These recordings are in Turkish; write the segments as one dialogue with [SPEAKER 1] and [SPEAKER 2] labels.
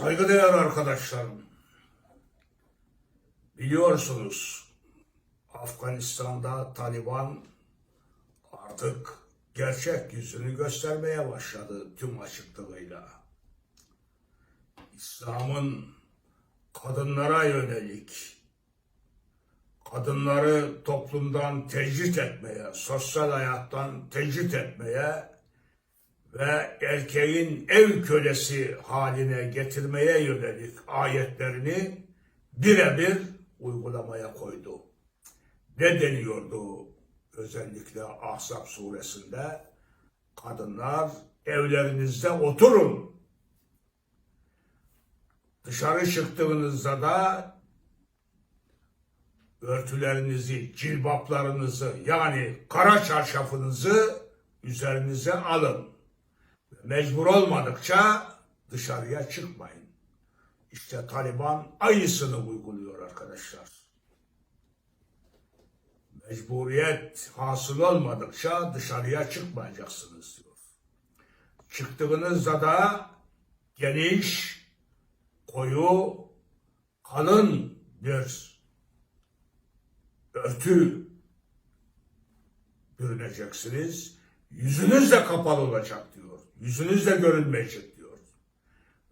[SPEAKER 1] Saygıdeğer arkadaşlarım, biliyorsunuz Afganistan'da Taliban artık gerçek yüzünü göstermeye başladı tüm açıklığıyla. İslam'ın kadınlara yönelik, kadınları toplumdan tecrit etmeye, sosyal hayattan tecrit etmeye ve erkeğin ev kölesi haline getirmeye yönelik ayetlerini birebir uygulamaya koydu. Ne deniyordu özellikle Ahzab suresinde? Kadınlar evlerinizde oturun. Dışarı çıktığınızda da örtülerinizi, cilbaplarınızı yani kara çarşafınızı üzerinize alın. Mecbur olmadıkça dışarıya çıkmayın. İşte Taliban aynısını uyguluyor arkadaşlar. Mecburiyet hasıl olmadıkça dışarıya çıkmayacaksınız diyor. Çıktığınızda da geniş, koyu, kalın bir örtü bürüneceksiniz. Yüzünüz de kapalı olacak diyor. Yüzünüz de görünmeyecek diyor.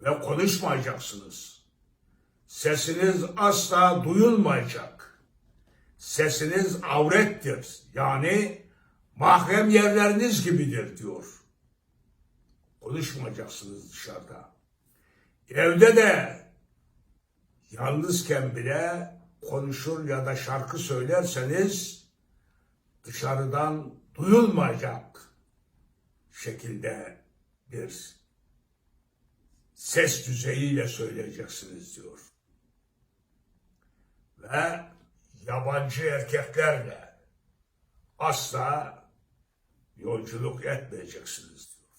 [SPEAKER 1] Ve konuşmayacaksınız. Sesiniz asla duyulmayacak. Sesiniz avrettir. Yani mahrem yerleriniz gibidir diyor. Konuşmayacaksınız dışarıda. Evde de yalnızken bile konuşur ya da şarkı söylerseniz dışarıdan duyulmayacak şekilde bir ses düzeyiyle söyleyeceksiniz diyor. Ve yabancı erkeklerle asla yolculuk etmeyeceksiniz diyor.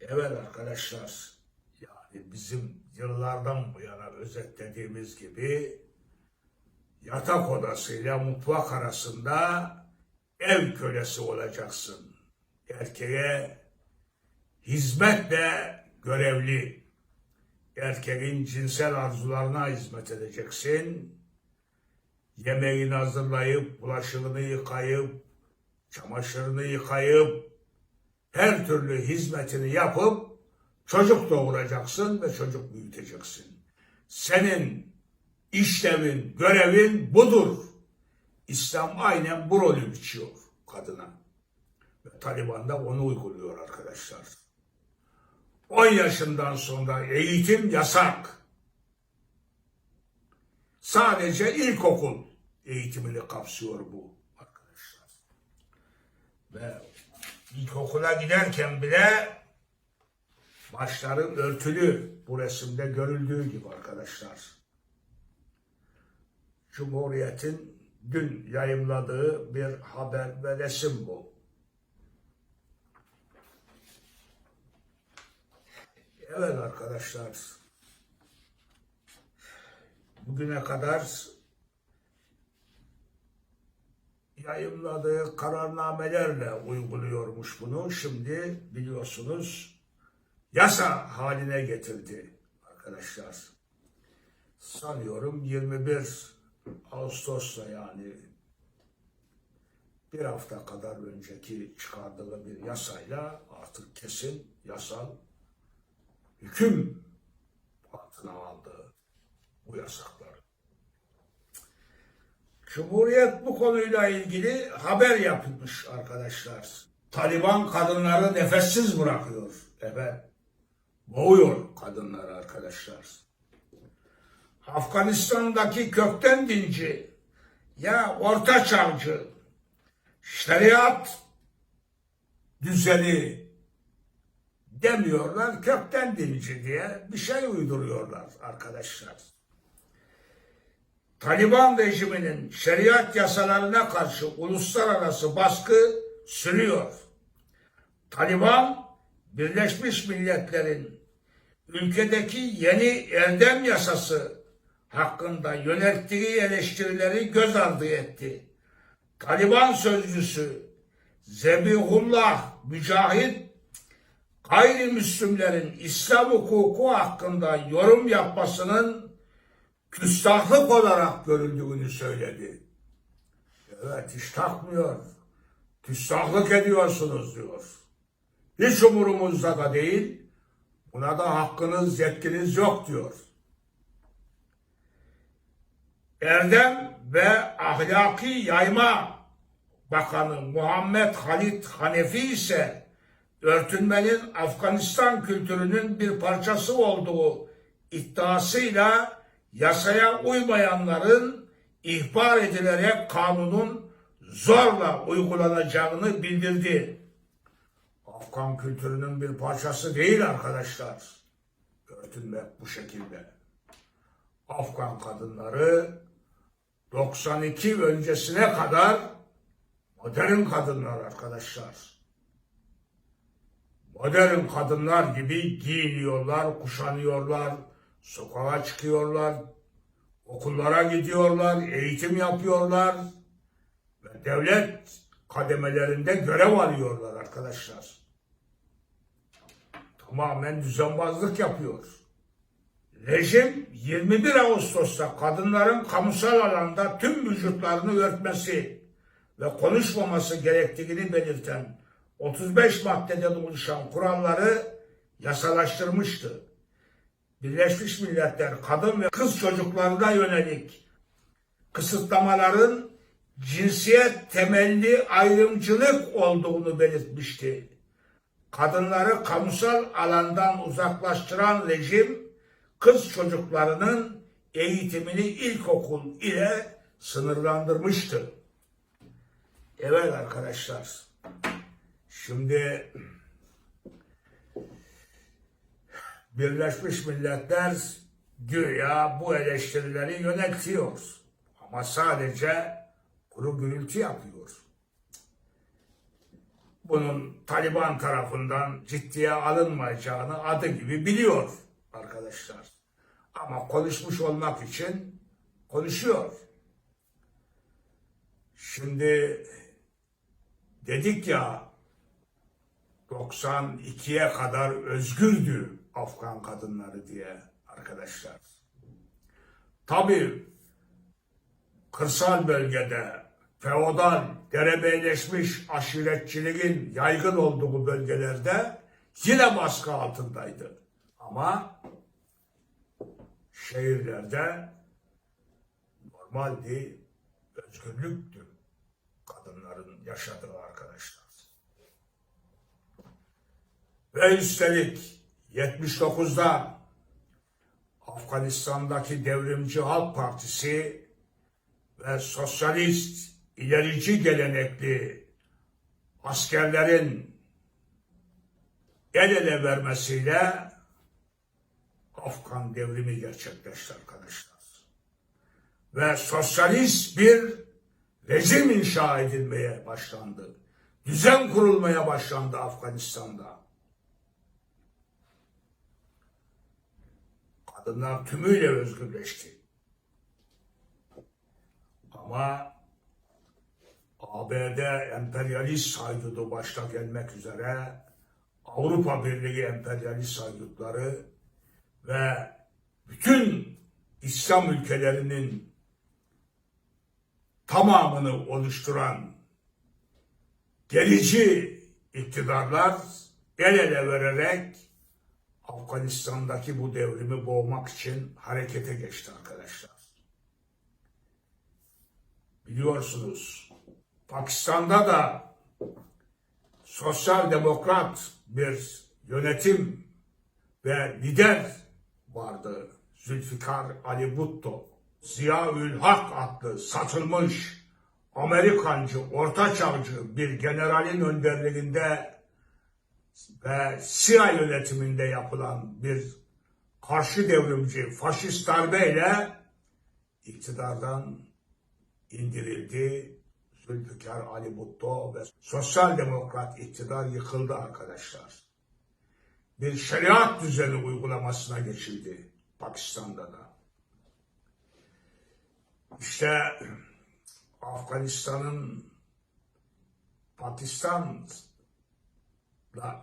[SPEAKER 1] Evet arkadaşlar, yani bizim yıllardan bu yana özetlediğimiz gibi yatak odasıyla mutfak arasında ev kölesi olacaksın. Erkeğe hizmetle görevli. Erkeğin cinsel arzularına hizmet edeceksin. Yemeğini hazırlayıp, bulaşığını yıkayıp, çamaşırını yıkayıp, her türlü hizmetini yapıp çocuk doğuracaksın ve çocuk büyüteceksin. Senin işlevin, görevin budur. İslam aynen bu rolü biçiyor kadına. Taliban da onu uyguluyor arkadaşlar. 10 yaşından sonra eğitim yasak. Sadece ilkokul eğitimini kapsıyor bu arkadaşlar. Ve ilkokula giderken bile başları örtülü bu resimde görüldüğü gibi arkadaşlar. Cumhuriyet'in dün yayımladığı bir haber ve resim bu. Evet arkadaşlar. Bugüne kadar yayımladığı kararnamelerle uyguluyormuş bunu. Şimdi biliyorsunuz yasa haline getirdi arkadaşlar. Sanıyorum 21 Ağustos'ta yani bir hafta kadar önceki çıkardığı bir yasayla artık kesin yasal hüküm altına aldı bu yasaklar. Cumhuriyet bu konuyla ilgili haber yapmış arkadaşlar. Taliban kadınları nefessiz bırakıyor. Evet. Boğuyor kadınları arkadaşlar. Afganistan'daki kökten dinci ya orta çağcı şeriat düzeni demiyorlar kökten dinci diye bir şey uyduruyorlar arkadaşlar. Taliban rejiminin şeriat yasalarına karşı uluslararası baskı sürüyor. Taliban Birleşmiş Milletler'in ülkedeki yeni erdem yasası hakkında yönelttiği eleştirileri göz ardı etti. Taliban sözcüsü Zebihullah Mücahit gayrimüslimlerin İslam hukuku hakkında yorum yapmasının küstahlık olarak görüldüğünü söyledi. Evet hiç takmıyor. Küstahlık ediyorsunuz diyor. Hiç umurumuzda da değil. Buna da hakkınız, yetkiniz yok diyor. Erdem ve Ahlaki Yayma Bakanı Muhammed Halit Hanefi ise örtünmenin Afganistan kültürünün bir parçası olduğu iddiasıyla yasaya uymayanların ihbar edilerek kanunun zorla uygulanacağını bildirdi. Afgan kültürünün bir parçası değil arkadaşlar. Örtünmek bu şekilde. Afgan kadınları 92 öncesine kadar modern kadınlar arkadaşlar. Modern kadınlar gibi giyiniyorlar, kuşanıyorlar, sokağa çıkıyorlar, okullara gidiyorlar, eğitim yapıyorlar ve devlet kademelerinde görev alıyorlar arkadaşlar. Tamamen düzenbazlık yapıyor. Rejim 21 Ağustos'ta kadınların kamusal alanda tüm vücutlarını örtmesi ve konuşmaması gerektiğini belirten 35 maddeden oluşan kuralları yasalaştırmıştı. Birleşmiş Milletler kadın ve kız çocuklarına yönelik kısıtlamaların cinsiyet temelli ayrımcılık olduğunu belirtmişti. Kadınları kamusal alandan uzaklaştıran rejim kız çocuklarının eğitimini ilkokul ile sınırlandırmıştı. Evet arkadaşlar. Şimdi Birleşmiş Milletler güya bu eleştirileri yöneltiyor. Ama sadece kuru gürültü yapıyor. Bunun Taliban tarafından ciddiye alınmayacağını adı gibi biliyor arkadaşlar. Ama konuşmuş olmak için konuşuyor. Şimdi dedik ya 92'ye kadar özgürdü Afgan kadınları diye arkadaşlar. Tabii kırsal bölgede feodal, derebeyleşmiş aşiretçiliğin yaygın olduğu bölgelerde yine baskı altındaydı. Ama şehirlerde normaldi, özgürlüktü kadınların yaşadığı arkadaşlar. Ve üstelik 79'da Afganistan'daki Devrimci Halk Partisi ve sosyalist ilerici gelenekli askerlerin el ele vermesiyle Afgan devrimi gerçekleşti arkadaşlar. Ve sosyalist bir rejim inşa edilmeye başlandı. Düzen kurulmaya başlandı Afganistan'da. Kadınlar tümüyle özgürleşti. Ama ABD emperyalist saydudu başta gelmek üzere Avrupa Birliği emperyalist saydutları ve bütün İslam ülkelerinin tamamını oluşturan gerici iktidarlar el ele vererek Afganistan'daki bu devrimi boğmak için harekete geçti arkadaşlar. Biliyorsunuz Pakistan'da da sosyal demokrat bir yönetim ve lider vardı. Zülfikar Ali Bhutto. Ziyaül Hak adlı satılmış Amerikancı, ortaçağcı bir generalin önderliğinde ve CIA yönetiminde yapılan bir karşı devrimci faşist darbeyle iktidardan indirildi. Zülfikar Ali Bhutto ve sosyal demokrat iktidar yıkıldı arkadaşlar. Bir şeriat düzeni uygulamasına geçildi Pakistan'da da. İşte Afganistan'ın Pakistan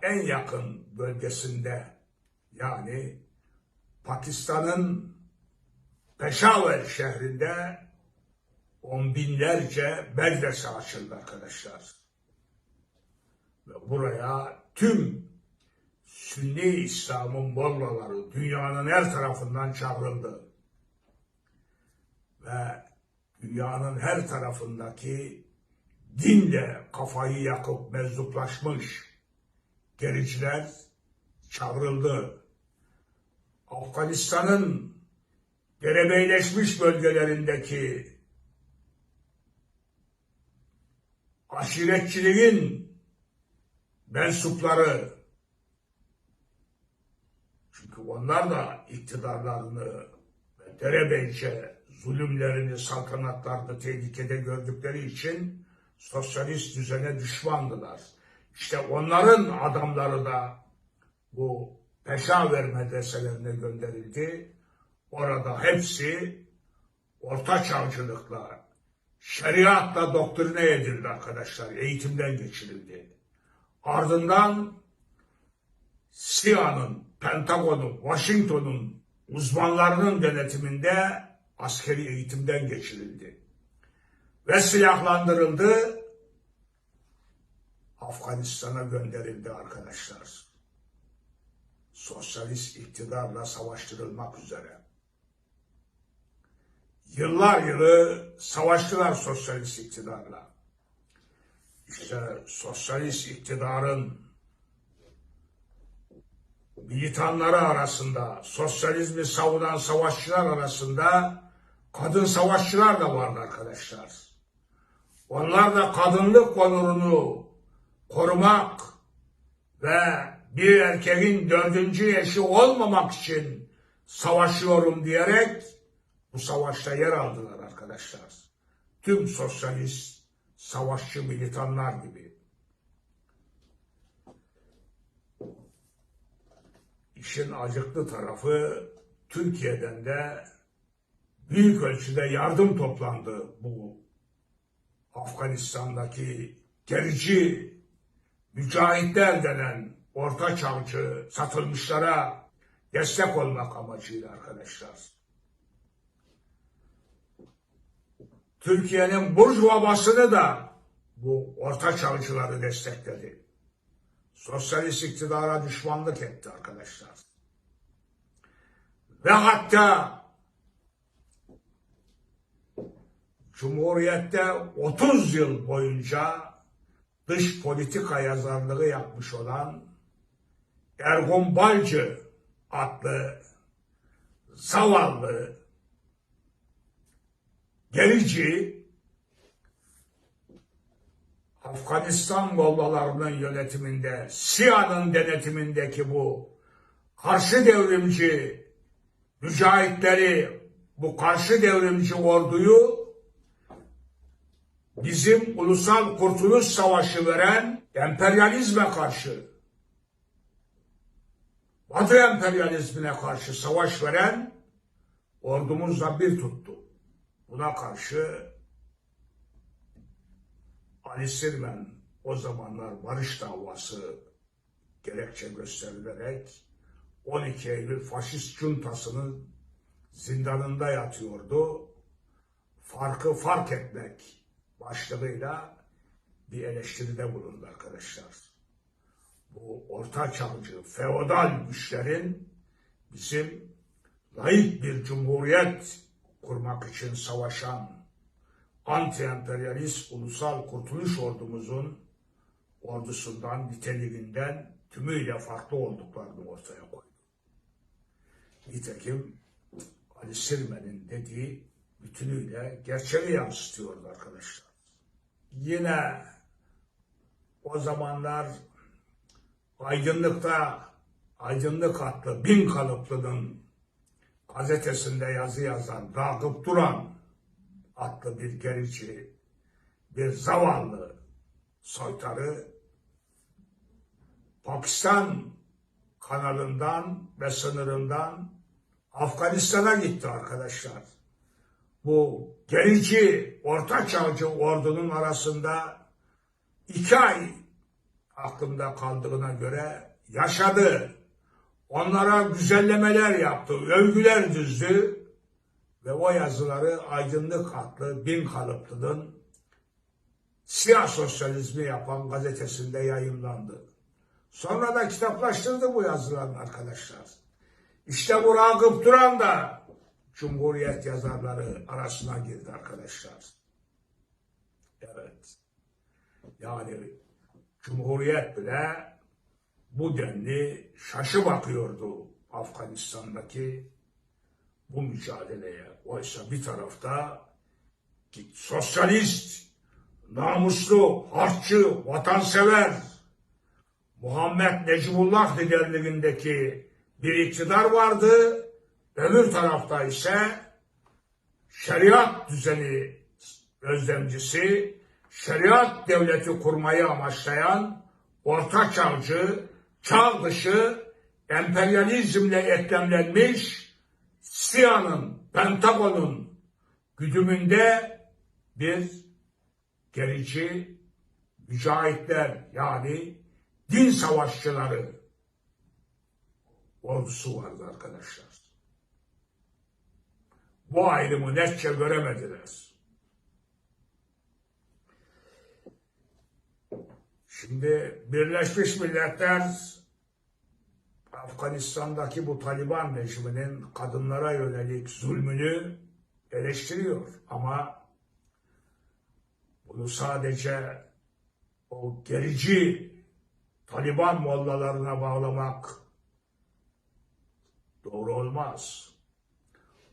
[SPEAKER 1] en yakın bölgesinde yani Pakistan'ın Peşaver şehrinde on binlerce medrese açıldı arkadaşlar. Ve buraya tüm Sünni İslam'ın mollaları dünyanın her tarafından çağrıldı. Ve dünyanın her tarafındaki dinle kafayı yakıp meczuplaşmış gericiler çağrıldı. Afganistan'ın derebeyleşmiş bölgelerindeki aşiretçiliğin mensupları çünkü onlar da iktidarlarını ve derebeyce zulümlerini, saltanatlarını tehlikede gördükleri için sosyalist düzene düşmandılar. İşte onların adamları da bu Peşaver medreselerine gönderildi. Orada hepsi orta çağcılıkla, şeriatla doktrine edildi arkadaşlar. Eğitimden geçirildi. Ardından SİA'nın, Pentagon'un, Washington'un uzmanlarının denetiminde askeri eğitimden geçirildi. Ve silahlandırıldı. Afganistan'a gönderildi arkadaşlar. Sosyalist iktidarla savaştırılmak üzere. Yıllar yılı savaştılar sosyalist iktidarla. İşte sosyalist iktidarın militanları arasında, sosyalizmi savunan savaşçılar arasında kadın savaşçılar da vardı arkadaşlar. Onlar da kadınlık onurunu korumak ve bir erkeğin dördüncü eşi olmamak için savaşıyorum diyerek bu savaşta yer aldılar arkadaşlar. Tüm sosyalist, savaşçı militanlar gibi. İşin acıklı tarafı Türkiye'den de büyük ölçüde yardım toplandı bu Afganistan'daki gerici mücahitler denen orta çağcı satılmışlara destek olmak amacıyla arkadaşlar. Türkiye'nin burjuva basını da bu orta çağcıları destekledi. Sosyalist iktidara düşmanlık etti arkadaşlar. Ve hatta Cumhuriyet'te 30 yıl boyunca dış politika yazarlığı yapmış olan Ergun Balcı adlı zavallı gerici Afganistan mollalarının yönetiminde, SİA'nın denetimindeki bu karşı devrimci mücahitleri, bu karşı devrimci orduyu bizim ulusal kurtuluş savaşı veren emperyalizme karşı, Batı emperyalizmine karşı savaş veren ordumuzla bir tuttu. Buna karşı Ali Sirmen o zamanlar barış davası gerekçe gösterilerek 12 Eylül faşist cuntasının zindanında yatıyordu. Farkı fark etmek başlığıyla bir eleştiride bulundu arkadaşlar. Bu orta çağcı, feodal güçlerin bizim layık bir cumhuriyet kurmak için savaşan anti-emperyalist ulusal kurtuluş ordumuzun ordusundan, niteliğinden tümüyle farklı olduklarını ortaya koydu. Nitekim Ali Sirmen'in dediği bütünüyle gerçeği yansıtıyordu arkadaşlar. Yine o zamanlar aydınlıkta Aydınlık adlı bin kalıplının gazetesinde yazı yazan Ragıp Duran adlı bir gerici, bir zavallı soytarı Pakistan kanalından ve sınırından Afganistan'a gitti arkadaşlar. Bu gerici, orta çağcı ordunun arasında iki ay aklımda kaldığına göre yaşadı. Onlara güzellemeler yaptı, övgüler düzdü ve o yazıları Aydınlık adlı bin kalıplının siyah sosyalizmi yapan gazetesinde yayımlandı. Sonra da kitaplaştırdı bu yazılarını arkadaşlar. İşte bu Ragıp Duran da Cumhuriyet yazarları arasına girdi arkadaşlar. Evet. Yani Cumhuriyet bile bu denli şaşı bakıyordu Afganistan'daki bu mücadeleye. Oysa bir tarafta sosyalist, namuslu, harççı, vatansever Muhammed Necmullah liderliğindeki bir iktidar vardı. Öbür tarafta ise şeriat düzeni özlemcisi, şeriat devleti kurmayı amaçlayan orta çağcı, çağ dışı emperyalizmle eklemlenmiş SİA'nın, Pentagon'un güdümünde bir gerici mücahitler yani din savaşçıları ordusu vardı arkadaşlar. Bu ayrımı netçe göremediler. Şimdi Birleşmiş Milletler Afganistan'daki bu Taliban rejiminin kadınlara yönelik zulmünü eleştiriyor ama bunu sadece o gerici Taliban mollalarına bağlamak doğru olmaz.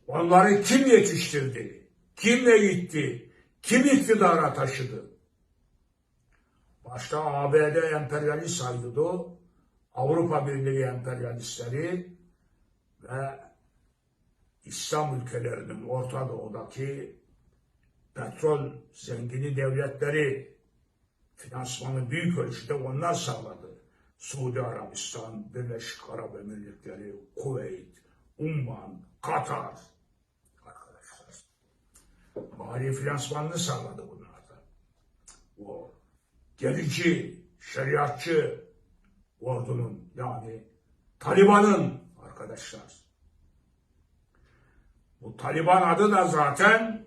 [SPEAKER 1] Onları kim yetiştirdi? Kim eğitti? Kim iktidara taşıdı? Başta ABD emperyalist saydıdı, Avrupa Birliği emperyalistleri ve İslam ülkelerinin Orta Doğu'daki petrol zengini devletleri finansmanı büyük ölçüde onlar sağladı. Suudi Arabistan, Birleşik Arap Emirlikleri, Kuveyt, Umman, Katar. Mali finansmanını sağladı bunlardan. O gerici, şeriatçı ordunun yani Taliban'ın arkadaşlar. Bu Taliban adı da zaten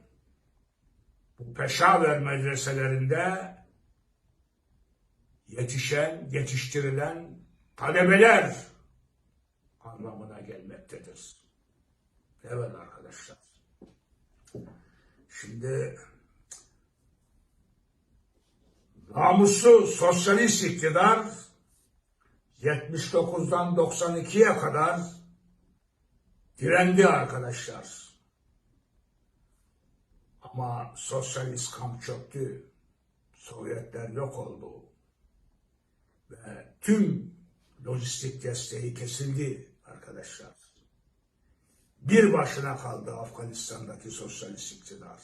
[SPEAKER 1] bu Peşaver medreselerinde yetişen, yetiştirilen talebeler anlamına gelmektedir. Evet arkadaşlar. Şimdi namuslu sosyalist iktidar 79'dan 92'ye kadar direndi arkadaşlar. Ama sosyalist kamp çöktü. Sovyetler yok oldu. Ve tüm lojistik desteği kesildi arkadaşlar. Bir başına kaldı Afganistan'daki sosyalist iktidar.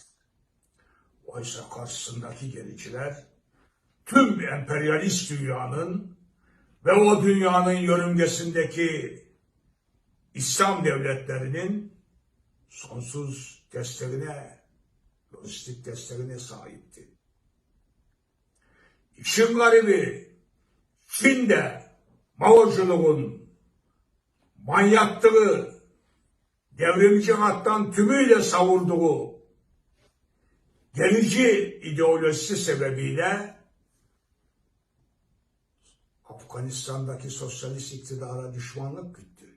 [SPEAKER 1] Oysa karşısındaki gericiler tüm emperyalist dünyanın ve o dünyanın yörüngesindeki İslam devletlerinin sonsuz desteğine, lojistik desteğine sahipti. İşin garibi Çin'de Mao'culuğun manyaklığı devrimci hattan tümüyle savurduğu gerici ideolojisi sebebiyle Afganistan'daki sosyalist iktidara düşmanlık güttü.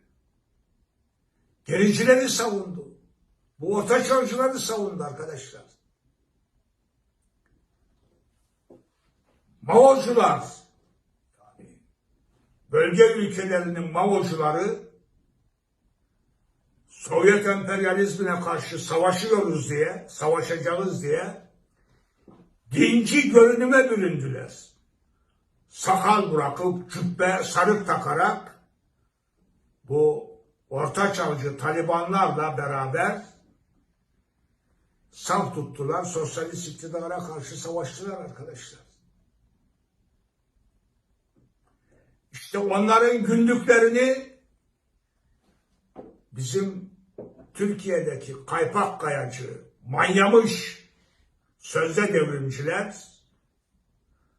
[SPEAKER 1] Gericileri savundu. Bu orta çağcıları savundu arkadaşlar. Mao'cular yani bölge ülkelerinin Mao'cuları Sovyet emperyalizmine karşı savaşıyoruz diye, savaşacağız diye dinci görünüme büründüler sakal bırakıp cübbe sarık takarak bu orta Talibanlarla beraber saf tuttular. Sosyalist iktidara karşı savaştılar arkadaşlar. İşte onların günlüklerini bizim Türkiye'deki kaypak kayacı, manyamış sözde devrimciler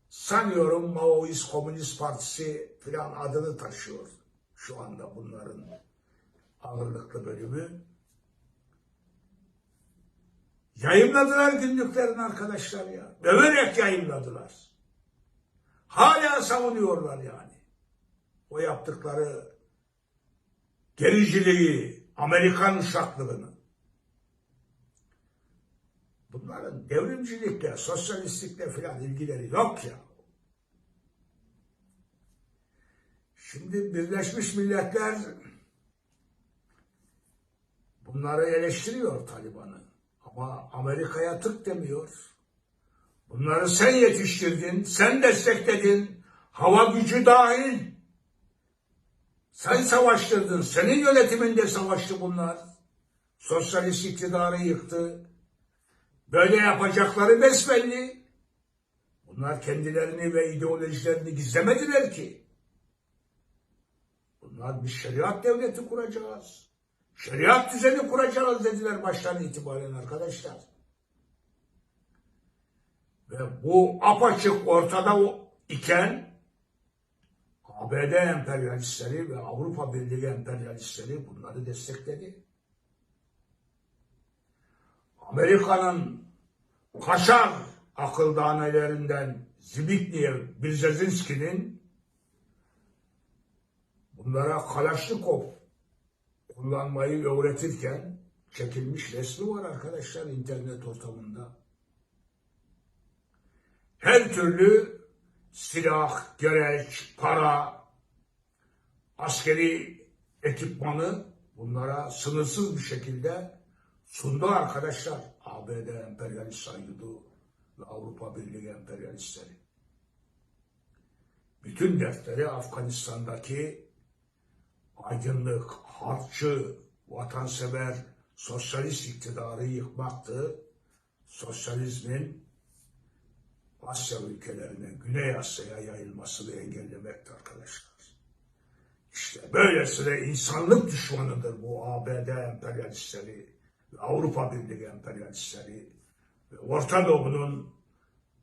[SPEAKER 1] sanıyorum Maoist Komünist Partisi filan adını taşıyor. Şu anda bunların ağırlıklı bölümü. Yayınladılar günlüklerini arkadaşlar ya. Döverek yayınladılar. Hala savunuyorlar yani. O yaptıkları gericiliği, Amerikan uşaklığını. Bunların devrimcilikle, sosyalistlikle filan ilgileri yok ya. Şimdi Birleşmiş Milletler bunları eleştiriyor Taliban'ı. Ama Amerika'ya tık demiyor. Bunları sen yetiştirdin, sen destekledin, hava gücü dahil. Sen savaştırdın, senin yönetiminde savaştı bunlar. Sosyalist iktidarı yıktı. Böyle yapacakları besbelli. Bunlar kendilerini ve ideolojilerini gizlemediler ki. Bunlar bir şeriat devleti kuracağız. Şeriat düzeni kuracağız dediler baştan itibaren arkadaşlar. Ve bu apaçık ortada iken ABD emperyalistleri ve Avrupa Birliği emperyalistleri bunları destekledi. Amerika'nın kaşar akıl danelerinden Zbigniew Brzezinski'nin bunlara Kalaşnikov kullanmayı öğretirken çekilmiş resmi var arkadaşlar internet ortamında. Her türlü silah, gereç, para, askeri ekipmanı bunlara sınırsız bir şekilde sundu arkadaşlar. ABD emperyalist sayıldı ve Avrupa Birliği emperyalistleri. Bütün dertleri Afganistan'daki aydınlık, halkçı, vatansever, sosyalist iktidarı yıkmaktı. Sosyalizmin Asya ülkelerine, Güney Asya'ya yayılmasını engellemekti arkadaşlar. İşte böylesine insanlık düşmanıdır bu ABD emperyalistleri Avrupa Birliği emperyalistleri Orta Doğu'nun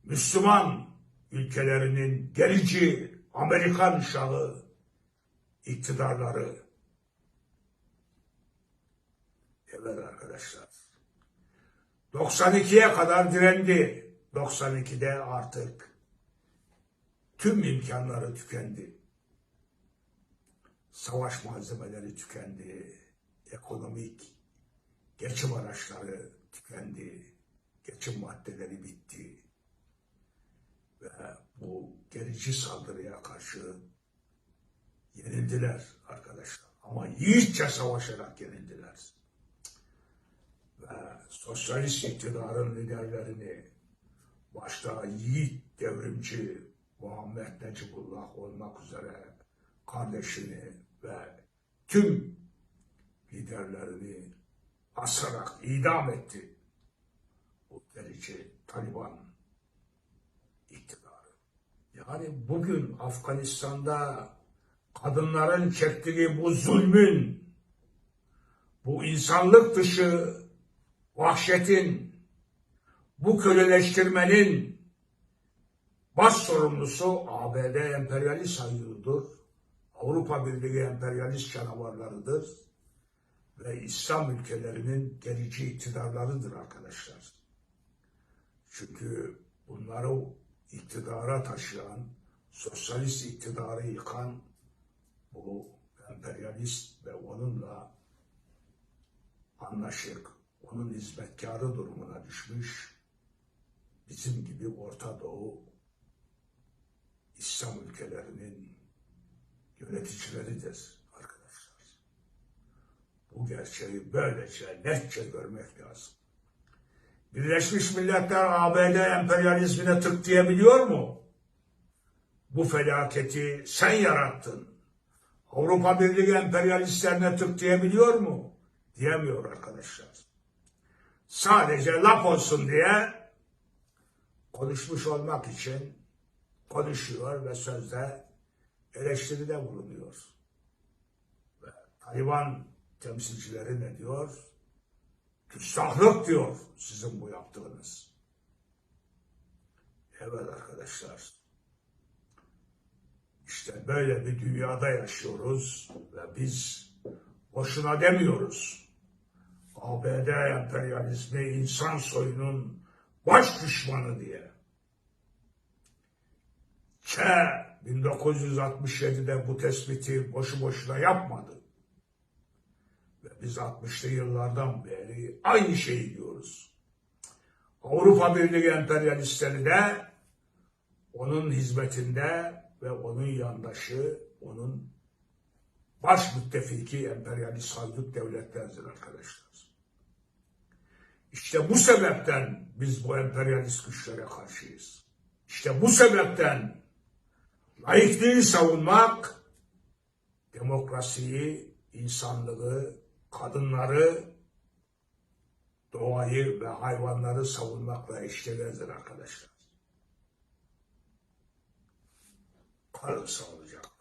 [SPEAKER 1] Müslüman ülkelerinin gerici Amerikan uşağı iktidarları. Evet arkadaşlar. 92'ye kadar direndi. 92'de artık tüm imkanları tükendi. Savaş malzemeleri tükendi. Ekonomik geçim araçları tükendi. Geçim maddeleri bitti. Ve bu gerici saldırıya karşı yenildiler arkadaşlar. Ama yiğitçe savaşarak yenildiler. Ve sosyalist iktidarın liderlerini başta yiğit devrimci Muhammed Necibullah olmak üzere kardeşini ve tüm liderlerini asarak idam etti. Bu delici Taliban iktidarı. Yani bugün Afganistan'da kadınların çektiği bu zulmün, bu insanlık dışı vahşetin, bu köleleştirmenin baş sorumlusu ABD emperyalist hayırıdır. Avrupa Birliği emperyalist canavarlarıdır. Ve İslam ülkelerinin gerici iktidarlarıdır arkadaşlar. Çünkü bunları iktidara taşıyan, sosyalist iktidarı yıkan bu emperyalist ve onunla anlaşık, onun hizmetkarı durumuna düşmüş bizim gibi Orta Doğu İslam ülkelerinin yöneticileridir arkadaşlar. Bu gerçeği böylece netçe görmek lazım. Birleşmiş Milletler ABD emperyalizmine tık diyebiliyor mu? Bu felaketi sen yarattın. Avrupa Birliği emperyalistlerine tık diyebiliyor mu? Diyemiyor arkadaşlar. Sadece laf olsun diye konuşmuş olmak için konuşuyor ve sözde eleştiride bulunuyor. Ve Taliban temsilcileri ne diyor? Küstahlık diyor sizin bu yaptığınız. Evet arkadaşlar, İşte böyle bir dünyada yaşıyoruz ve biz boşuna demiyoruz. ABD emperyalizmi insan soyunun baş düşmanı diye. Çe 1967'de bu tespiti boşu boşuna yapmadı. Ve biz 60'lı yıllardan beri aynı şeyi diyoruz. Avrupa Birliği emperyalistleri de onun hizmetinde ve onun yandaşı, onun baş müttefiki emperyalist haydut devletlerdir arkadaşlar. İşte bu sebepten biz bu emperyalist güçlere karşıyız. İşte bu sebepten laikliği savunmak, demokrasiyi, insanlığı, kadınları, doğayı ve hayvanları savunmakla eşdeğerdir arkadaşlar. Kalın sağlıcakla.